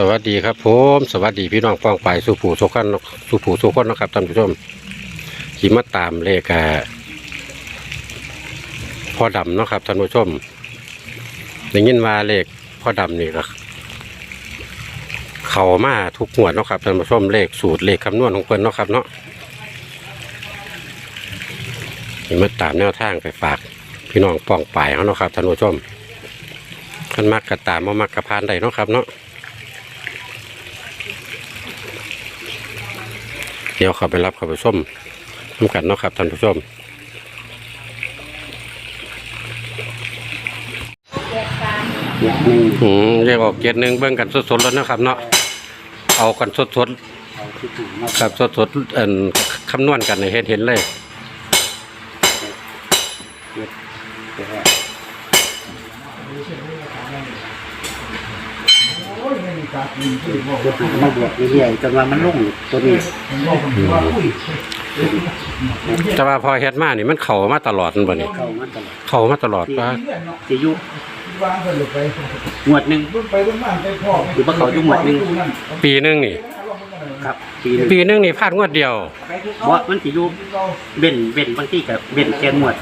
สวัสดีครับผมสวัสดีพี่น้องฟองไปสุผูสุขันสุผูสุขันนะครับท่านผู้ชมขี่มาตามเลขาพ่อดำนะครับท่านผู้ชมได้ยินว่าเลขพ่อดำนี่ก็เข้ามาทุกงวนะครับท่านผู้ชมเลขสูตรเลขคำนวณของเพิ่นนะครับเนาะขี่มาตามแนวทางไปฝาก พี่น้องปองไปเขาเนาะครับท่านผู้ชมขันมักกระตามมามักกระพานได้นะครับเนาะ เดี๋ยวเขับไปรับเขับไปส้มน้ำกันเนาะครับท่านผู้ชมอืมเรียกออกเกียรติหนึ่งเบิ่งกันสดๆแล้วนะครับ เนาะเอากันสดเอาที่ถูกมาๆกับสดๆเอ่นคำนวณกันในเห็นเห็นเลย แต่ว่า มาบวกเรื่อยๆจนว่ามันลุ่งตัวนี้แต่ว่าพอเฮ็ดมานี่มันเข้ามาตลอดนั่นบ่นี่เข้ามาตลอดเข้ามาตลอดว่าสิอยุวางไปเลยไปงวดหนึ่งหรือว่าเขาอยู่หมวดหนึ่งปีหนึงนี่ ครับ ปีหนึงปีหนึงนี่พลาดงวดเดียว เพราะมันสิอยุเว้นเว้นบางที่กับเว้นแค่งวด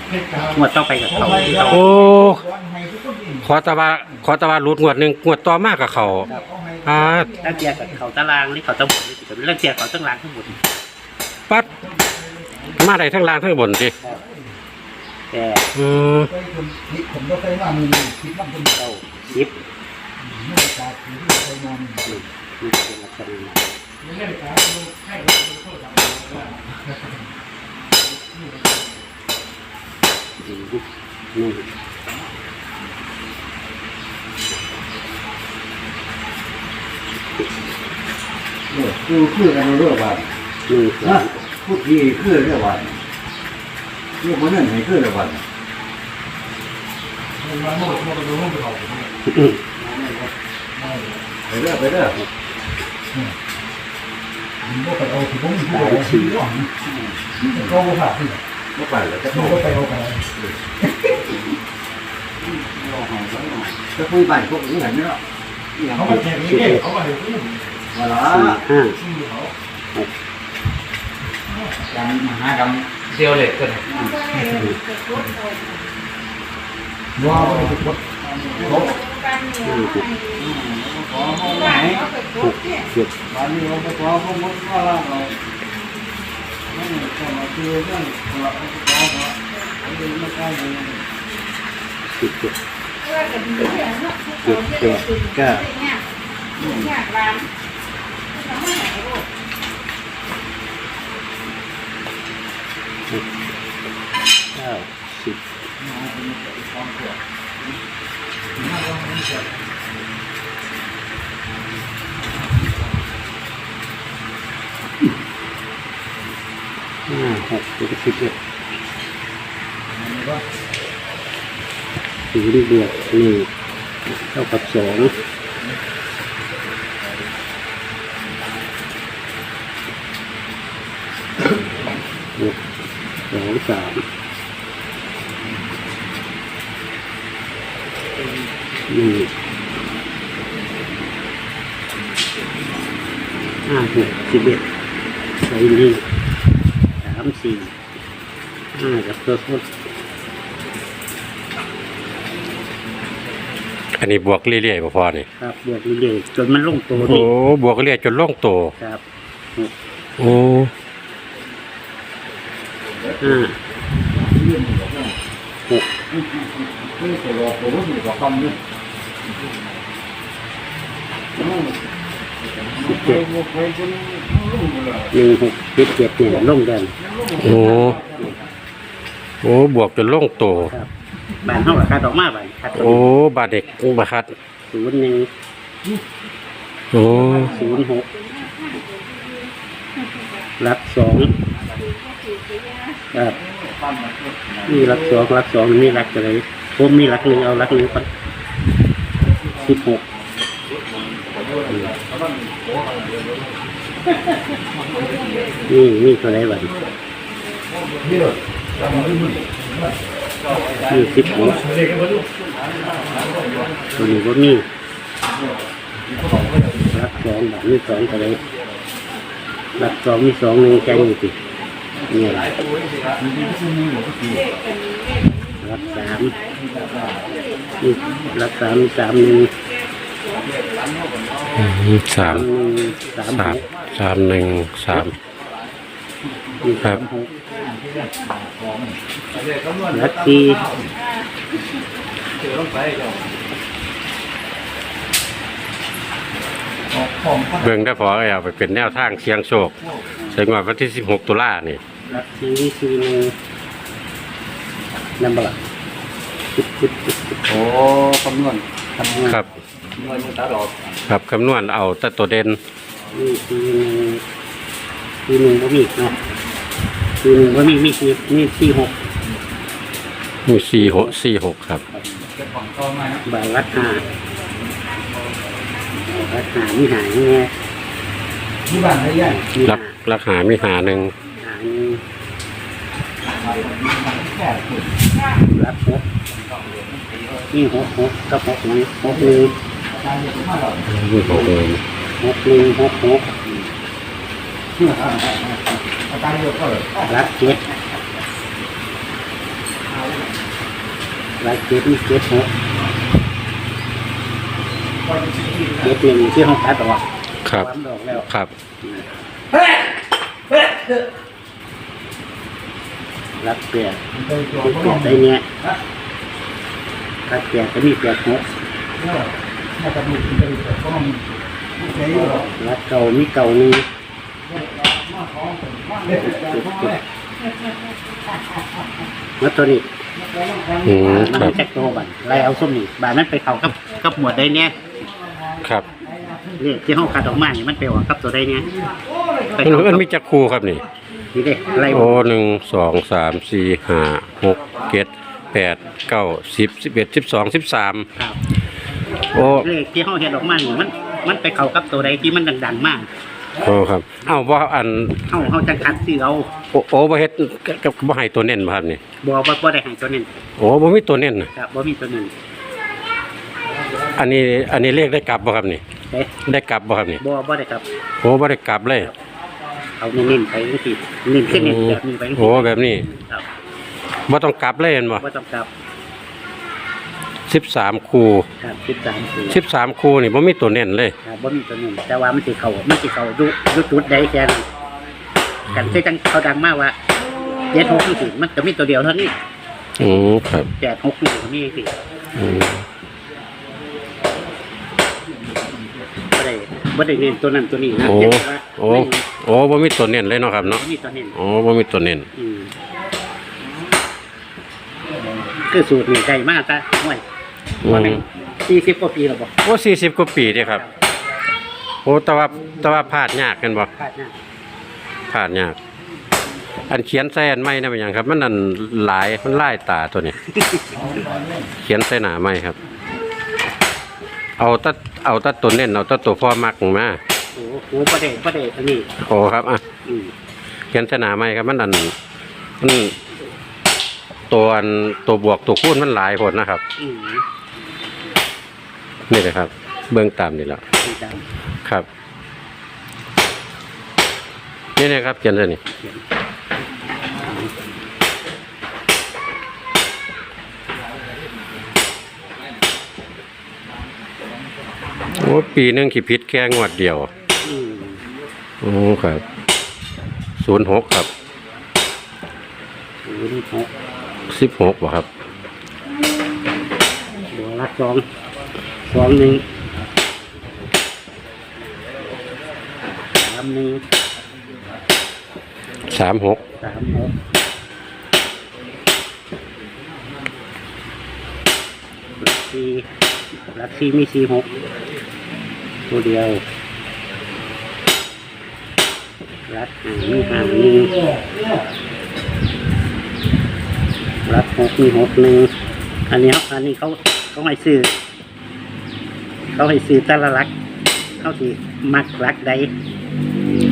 งวดต่อไปกับเขาที่เขาโอ้ขอแตะว่าขอแตะว่าหลุดงวดหนึงงวดต่อมากับเขา อ่าตั้งเทียกับเขาตารางหรือเขาตะบนนี่สิกับเรื่องเทียเขาตั้งรางทั้งหมดปัดมาได้ทั้งล่างทั้งบนสิแต่อืมไปคนคิดผมก็ไปว่ามีคิดว่าคนเข้ายิบไม่ได้การที่ไปนอนนี่นี่เป็นลักษณะนั้ เราโทษจับอืมนี่คือคือกันเรื่องว่านี่สอนะงพูดที่คือเรื่องว่าเรื่องมันนั่นให้คือเรื่องว่ามาโน้ตโน้ตดูห้องไปเขาอืมไปเรื่อยไปเรื่อยมันก็ไปเอาที่ผมพูดไปที่ร่องก็ว่าผ่าที่เมื่อไปแล้วจะมันก็ไปเอาไปจะคุยไปพวกนี้เห็นไหมล่ะเขามาแทงนี่เขามาเลยพูดว่าละ สี่ห้าชื่อเขายังมหากรรมเซียวเหล็กกันว่าไปทุกคนเขาขอห้องไหนเจ็ดวันนี้เราไปขอห้องมุดว่าละเราไม่ต้องมาคือเรื่องขอขอขอขอไม่ไม่ใช่เลยสิบเจ็ดเจ็ดแปดเก้า เก้าสิบห้าหกเจ็ดสิบเอ็ดศูนย์บวกหนึ่งเท่ากับสองบวก สองสามหนึ่งห้าหกสิบเอ็ดใส่หนึ่งสามสี่ห้ากับตัวทดอันนี้บวกเรื่อยๆบ่พอนี่ครับ บวกเรื่อยๆจนมันลงตัวโอ้บวกเรื่อยจนล่องโตครับ โอ้ ห้าคือตัวรอตัวรู้สึกว่าคำนี้สิบเจ็ดเลยหนึ่งหกสิบเจ็ดเนี่ยลงแดนโอ้โอ้บวกจนล่องโตบานเท่ากับการดอกไม้บานโอ้บาดเด็กบาคัดศูนย์หนึ่งโอ้ศูนย์หกรักสอง ครับนี่รักสองรักสองนี่รักอะไรผมมีรักหนึ่งเอารักหนึ่งก่อนสิบหกนี่นี่เท่าไหรบ้างนี่สิบหกตัวนี้ก็มีรักสองแบบมีสองอะไรรักสองมีสองหนึ่งแกงอยู่สิ นี่อะไรมีที่ซึ่งมีหัวก็คือรักสามนี่รักสามสามหนึ่งสามสามสามหกสามหนึ่งสามมีครับรักสี่ของข้างได้พอเอาไปเป็นแนวทางเชียงโชคใส่งวดวันที่สิบหกตุลาเนี่ รักสี่มีสี่หนึ่งนั่นบ่ล่ะจุดจุดจุดจุดโอ้คำนวณทำงานครับคำนวณมันตัดออกครับคำนวณเอาแต่ตัวเด่นมีสี่หนึ่งสี่หนึ่งบ่มีเนาะสี่หนึ่งบ่มีมีสี่มีสี่หกมีสี่หกสี่หกครับเจ้าของก็มานะบาทรักหารักหามีหายแน่ที่บ้านได้ยังมีรัหากรักหามีหาหนึ่ง รักหกมีหกหกกับหกหนึ่งหกหนึ่งการเรียนมาหรอกหกหนึ่งหกหนึ่งหกหกรักเจ็ดรักเจ็ดมีเจ็ดหกเจ็ดหนึ่งที่ห้องตัดออกครับความดอกแล้วครับ รักเปลี่ยนไปตัวที่ก็เปลลี่ยอนงได้เนี่ยรักเปลี่ยนก็มีเปลี่ยนหกน่าจะดูเป็นก็ลองใช้หรอกรักเก่ามีเก่าหนึ่งเล็กจุดจุดแล้วตัวนี้อืมมันครับ แจ็คโตบันไล่เอาส้มนี่บานนั้นไปเข้ากับกับหมวดใดเนี่ยครับเรียกที่ห้องคัดออกมานี่มันไปออกกับตัวใดเนี่ยไปมันเข้ามันกับมีจักคูครับนี่ นี่เด้ไล่โอ้หนึ่งสองสามสี่ห้าหกเจ็ดแปดเก้าสิบสิบเอ็ดสิบสองสิบสามครับโอ้เลขที่ห้องเฮ็ดออกมานี่มัน มันไปเข้ากับตัวใดที่มันดังๆมากโอ้ครับเอ้าว่าอันเฮาเฮาจังคัดซื้อเอาโอ้โอ้บ่เฮ็ดกับบ่ให้ตัวเน้นบ่ครับนี่บ่บ่บ่ได้ให้ตัวนั้นโอ้บ่มีตัวเน้นน่ะครับบ่มีตัวนั้นอันนี้อันนี้เลขได้กลับบ่ครับนี่เด้ได้กลับบ่ครับนี่บ่บ่ได้ครับโอ้บ่ได้กลับเลย เอาเน้นๆไปจังซี่เน้นขึ้นเน้นแบบนี้ไปจังโอ้ซี่แบบนี้ครับบ่ต้องกลับเลยเห็นบ่บ่ต้องกลับ13คู่ครับ13คือ13คู่นี่บ่มีตัวเน้นเลยครับบ่มีตัวนั้นแต่ว่ามันสิเข้ามันสิเข้าดูดูจุดใดแค่นั้นกันที่จังเขาดังมากว่า76นี่สิมันก็มีตัวเดียวเท่านี้อืมครับ86นี่ก็มีสิอืมบ่ได้บ่ได้เน้นตัวนั้นตัวนี้นะโอ้เพียงแต่ว่าโอ้ โอ้บ่มีตัวเน้นเลยเนาะครับเนาะบ่มีตัวเน้นโอ้บ่มีตัวเน้นอืมคือสูตรนี่ได้มาซะห่วยอืว่ามแม่ง40กว่าปีแล้วบ่โอ้40กว่าปีเด้ครับโอ้แต่ว่าแต่ว่าพลาดยากกันบ่คาดหน้าพลาดยาก อันเขียนใส่อันใหม่นั่นเป็นหยังครับ มันนั่นหลายมันลายตาตัวนี้ เขียนใส่หน้าใหม่ครับ เอาแตัเอาแตัตัวเน้นเอาแตัตัวพ่อมักมา โอ้โหบ่ได้บ่ได้อันนี้โอ้ครับอะอืมเขียนใส่หน้าใหม่ครับมันอันมันตัวอันตัวบวกตัวคูณมันหลายผลนะครับ อืมนี่เลยครับ เบื้องตามนี่แหล้วดีจังครับ นี่นะครับเขียนใส่นี่โอ้ปีหนึงขีพิษแค่งวดเดียวอืม โอ้ครับศูนย์หกครับศูนย์หกสิบหกบ่ครับบวกละสองสองหนึ่งสามหนึ่งสามหกสามหกหลักสี่หลักสี่มีสี่หกตัวเดียว หลักหางมีหางหนึ่งหลักหกมีหกหนึ่งอันนี้ครับอันนี้เขาเขาให้ซื้อเขาให้ซื้อแต่ละหลักเขาสิมักหลักใด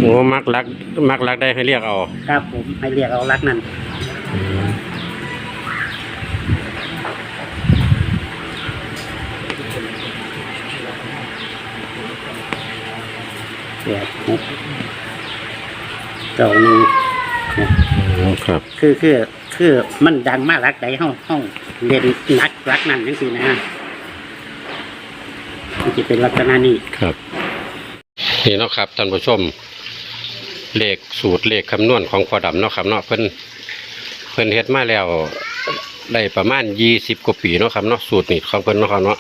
โอ้มักรัก มักรักได้ให้เรียกเอา ครับผมให้เรียกเอาหลักนั้นแปดหก เก้าหนึ่งเนี่ยอืมครับ คือคือคือมันดังมากรักใดห้องห้องเรียนนักรักนั่นจังสินะมันจะเป็นลักษณะนี้ครับนี่เนาะครับท่านผู้ชม เลขสูตรเลขคำนวณของพ่อดำเนาะครับเนาะเพิ่นเพิ่นเฮ็ดมาแล้วได้ประมาณยี่สิบกว่าปีเนาะครับเนาะสูตรนี่ของเพิ่นเนาะครับเนาะ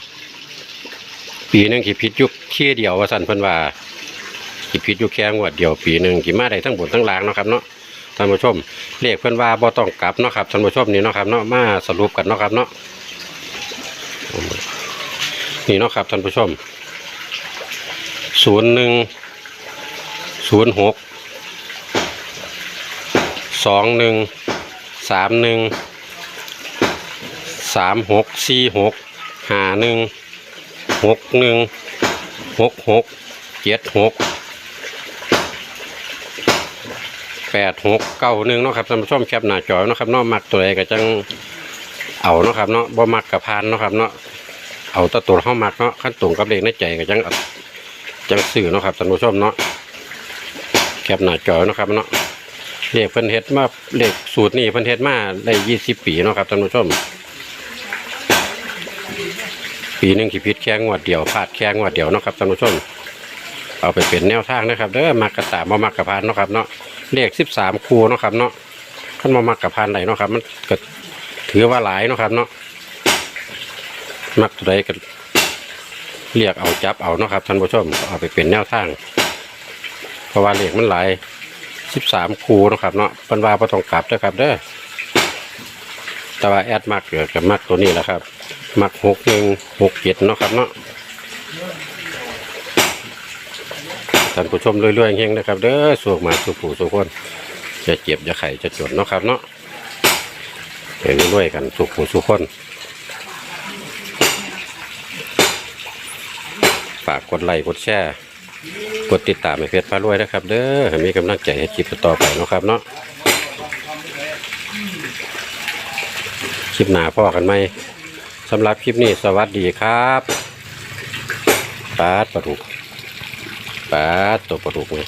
ปีหนึงกี่พิษยุคเที่ยเดียวว่าสั่นเพิ่นว่า กี่พิษยุคแค่งวดเดียวปีหนึ่งกี่มาได้ทั้งบนทั้งล่างเนาะครับเนาะท่านผู้ชมเลขเพิ่อนว่าบ่ต้องกลับเนาะครับท่านผู้ชมนี่เนาะครับเนาะมาสรุปกันเนาะครับเนาะนี่เนาะครับท่านผู้ชมศูนย์หนึ่งศูนย์หกสองหนึ่งสามหนึ่งสามหกสี่หกห้าหนึ่งหกหนึ่งหกหกเจ็ดหก แปดหกเก้าหนึ่งเนาะครับท่านผู้ชมแคปหน้าจอเนาะครับเนาะมักตัวใดก็จังเอาเนาะครับเนาะบ่มักกับพานเนาะครับเนาะเอาตะตัวเข้ามักเนาะขั้นตรงกับเลขในใจก็จังจังสื่อเนาะครับท่านผู้ชมเนาะแคปหน้าจอเนาะครับเนาะเลขเพิ่นเฮ็ดมาเลขสูตรนี่เพิ่นเฮ็ดมาได้ยี่สิบปีเนาะครับท่านผู้ชมปีหนึ่งขีพิษแค่งวดเดียวพลาดแค่งวดเดียวเนาะครับท่านผู้ชม เอาไปเป็นแนวทางนะครับเด้อมักกระตามบ่มักกระพานเนาะครับเนาะเลขสิบสามคูเนาะครับเนาะขั้นบ่มักกระพานไหนเนาะครับ มันก็ถือว่าหลายเนาะครับเนาะมักตัวใดก็เรียกเอาจับเอาเนาะครับท่านผู้ชมเอาไปเป็นแนวทาง เพราะว่าเลขมันหลายสิบสามคูเนาะครับเนาะป็นวาประตองกลับเด้อครับ เด้อแต่ว่าแอดมักเกิดกับมักตัวนี้แหละครับ มักหกหนึ่งหกเจ็ดเนาะครับเนาะ ท่านผู้ชมเรื่อยๆเฮงนะครับเด้อสวกมาสุผู้สุกคนจะเจ็บจะไข่จะจดเนาะครับเนาะเห็นรวยๆกันสุผู้สุกคนฝากกดไลค์กดแชร์กดติดตามให้เพจพารวยนะครับเด้อให้มีกำลังใจให้คลิปต่อไปเนาะครับเนาะคลิปหนาพ่อกันไหมสำหรับคลิปนี้สวัสดีครับปาดปลาดุก ปาตัวปลาดุกเลย